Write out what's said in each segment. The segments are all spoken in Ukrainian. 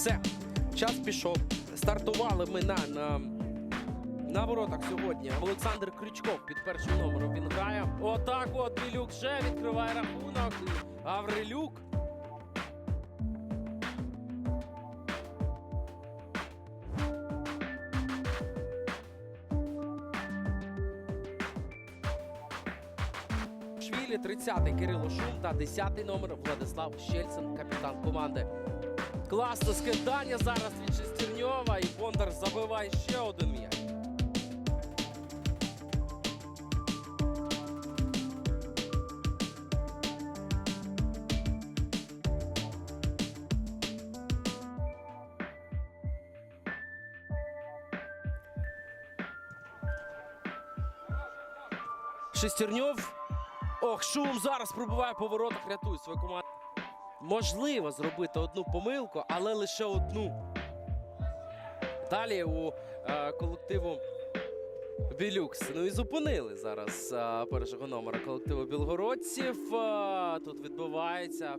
Все, час пішов. Стартували ми на, на, на воротах сьогодні. Олександр Крючков під першим номером він грає. Отак от Білюк вже відкриває рахунок. Гаврилюк. Швілі, 30-й Кирило Шум та 10-й номер Владислав Щельцин, капітан команди. Класне скидання зараз від Шестерньова і Бондар забиває ще один м'яч. Шестерньов. Ох, шум зараз пробиває по воротах, рятує свою команду. Можливо зробити одну помилку, але лише одну. Далі у е, колективу Білюкс. Ну і зупинили зараз е, першого номера колективу білгородців. Е, тут відбувається.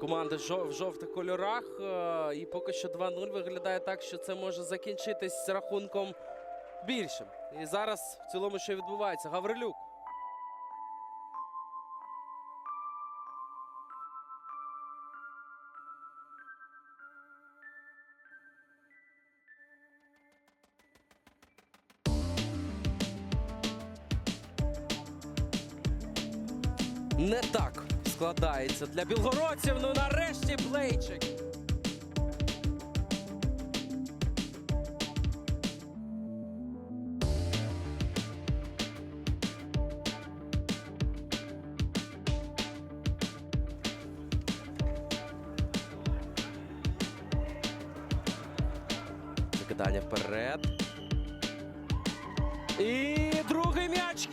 Команда в жовтих кольорах. е, і поки що 2-0 виглядає так, що це може закінчитись рахунком більшим. І зараз в цілому що відбувається? Гаврилюк. Не так складається для білгородців. Ну нарешті плейчик. Закидання вперед. І другий м'яч!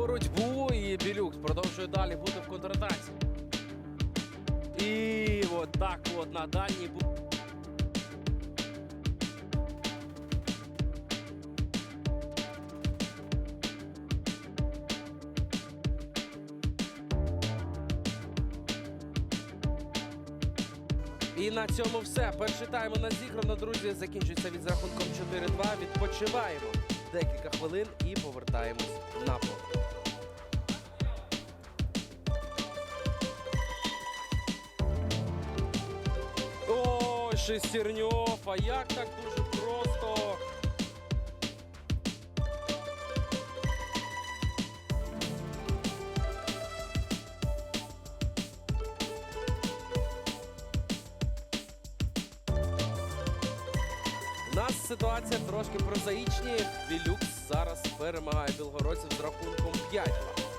Боротьбу і Білюкс продовжує далі бути в контратаці. І от так от на дальній І на цьому все. Перший тайм у нас зіграно, друзі. Закінчується від рахунком 4-2. Відпочиваємо декілька хвилин і повертаємось на поле. Шестерньов, а як так дуже просто? Нас ситуація трошки прозаїчні. Білюкс зараз перемагає білгородців з рахунком 5-2.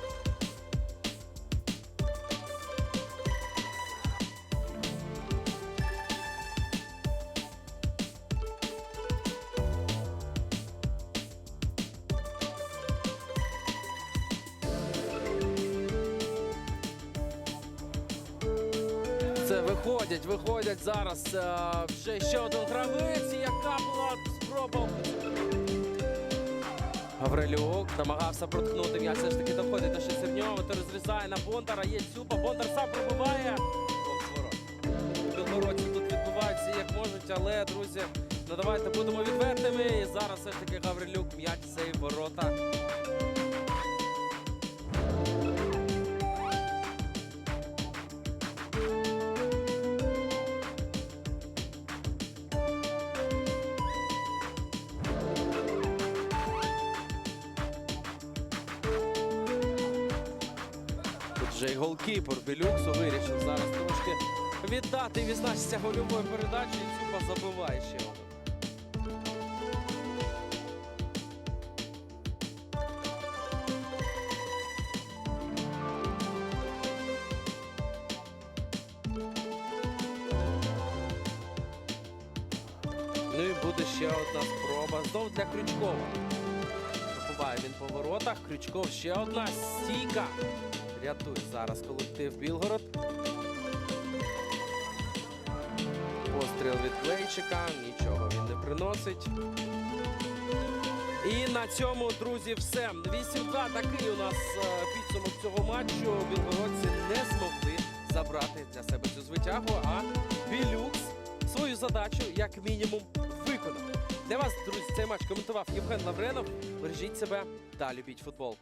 Це виходять, виходять зараз е, вже ще один гравець. Яка була спроба? Гаврилюк намагався проткнути м'яч, все ж таки доходить до Шестерньова, то розрізає на Бондара, є Цюпа, Бондар сам пробиває. Білгородці тут відбуваються як можуть, але, друзі, ну давайте будемо відвертими. І зараз все ж таки Гаврилюк м'яч цей ворота. Вже й голкіпер Білюксу вирішив зараз трошки віддати і відзначитися гольовою передачею. І Цюпа забиває ще. Ну і буде ще одна спроба. Знов для Крючкова. Пробуває він по воротах. Крючков ще одна стійка. рятує зараз колектив Білгород. Постріл від Клейчика, нічого він не приносить. І на цьому, друзі, все. 8-2 такий у нас е, підсумок цього матчу. Білгородці не змогли забрати для себе цю звитягу, а Білюкс свою задачу як мінімум. Для вас, друзі, цей матч коментував Євген Лавренов. Бережіть себе та любіть футбол.